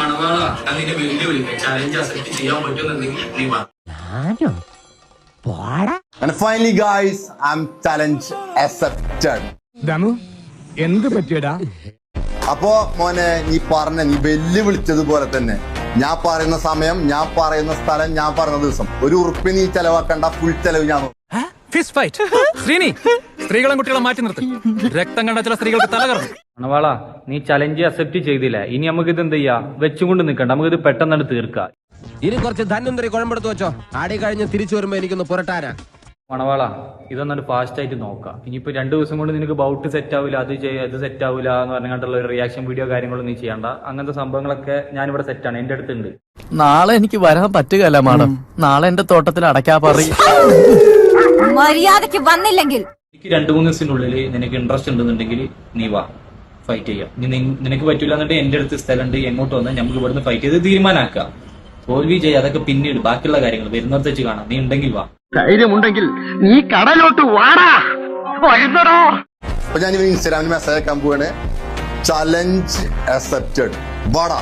മണവാള ഞാൻ നിന്നെ വെല്ലുവിളിക്കാം challenge accept ചെയ്യാൻ പറ്റുമെന്നുണ്ടെങ്കിൽ നീ വാ. And finally, guys, I'm challenge accepted. ദമു എന്ത് പറ്റിയടാ? അപ്പോ മോനെ നീ പറഞ്ഞ നീ വെല്ലുവിളിച്ചതുപോലെ തന്നെ. ഞാൻ പറയുന്ന സമയം ഞാൻ പറയുന്ന സ്ഥലം ഞാൻ പറയുന്ന ദിവസം. ഒരു ഉറുപ്പ് നീ ചെലവാക്കണ്ട ഫുൾ ചെലവ് ഞാൻ നോക്കും. ഫിസ്റ്റ് ഫൈറ്റ് ശ്രീനി സ്ത്രീകളും കുട്ടികളും മാറ്റി നിർത്തി. രക്തം കണ്ട ചില സ്ത്രീകൾക്ക് തലകറങ്ങും മണവാള നീ ചലഞ്ച് അക്സെപ്റ്റ് ചെയ്തില്ല? ഇനി നമുക്ക് ഇത് എന്ത് ചെയ്യാ? വെച്ചുകൊണ്ട് നിൽക്കണ്ട. നമുക്ക് ഇത് പെട്ടെന്നാണ് തീർക്കാം. ഇനി കുറച്ച് ധന്വന്തരി കുഴമ്പെടുത്ത് വെച്ചോ. ആടി കഴിഞ്ഞ് തിരിച്ചു വരുമ്പോ എനിക്കൊന്ന് പുരട്ടാനാ. മണവാള ഇതൊന്നൊരു ഫാസ്റ്റ് ആയിട്ട് നോക്കാം. ഇനിയിപ്പോ രണ്ടു ദിവസം കൊണ്ട് നിനക്ക് ബൗട്ട് സെറ്റ് ആവില്ല അത് ചെയ്യ അത് സെറ്റ് ആവില്ല എന്ന് പറഞ്ഞുകൊണ്ടുള്ള ഒരു റിയാക്ഷൻ വീഡിയോ കാര്യങ്ങളൊന്നും നീ ചെയ്യണ്ട. അങ്ങനത്തെ സംഭവങ്ങളൊക്കെ ഞാൻ ഞാനിവിടെ സെറ്റാണ് എന്റെ അടുത്തുണ്ട്. നാളെ എനിക്ക് വരാൻ പറ്റുകയല്ല മാഡം. നാളെ എന്റെ തോട്ടത്തിൽ അടയ്ക്കാ പറയും. മര്യാദയ്ക്ക് വന്നില്ലെങ്കിൽ. എനിക്ക് രണ്ടു മൂന്ന് ദിവസത്തിനുള്ളിൽ നിനക്ക് ഇൻട്രസ്റ്റ് ഉണ്ടെന്നുണ്ടെങ്കിൽ നീ വാ. ഫൈറ്റ് ചെയ്യാം. നീ നിനക്ക് പറ്റൂല എന്നിട്ട് എന്റെ അടുത്ത് സ്ഥലമുണ്ട് എങ്ങോട്ട് വന്നാൽ നമുക്ക് ഇവിടുന്ന് ഫൈറ്റ് ചെയ്ത് തീരുമാനാക്കാം. തോൽവി ചെയ്യുക അതൊക്കെ പിന്നീട് ബാക്കിയുള്ള കാര്യങ്ങൾ വരുന്നിടത്ത് വെച്ച് കാണാം. നീ ഉണ്ടെങ്കിൽ വാ. ധൈര്യമുണ്ടെങ്കിൽ നീ കടലോട്ട് വാടാ. അപ്പൊ ഞാൻ ഇൻസ്റ്റാഗ്രാമിൽ മെസ്സേജ് അയക്കാൻ പോവാണ്. ചലഞ്ച് അക്സെപ്റ്റഡ് വാടാ.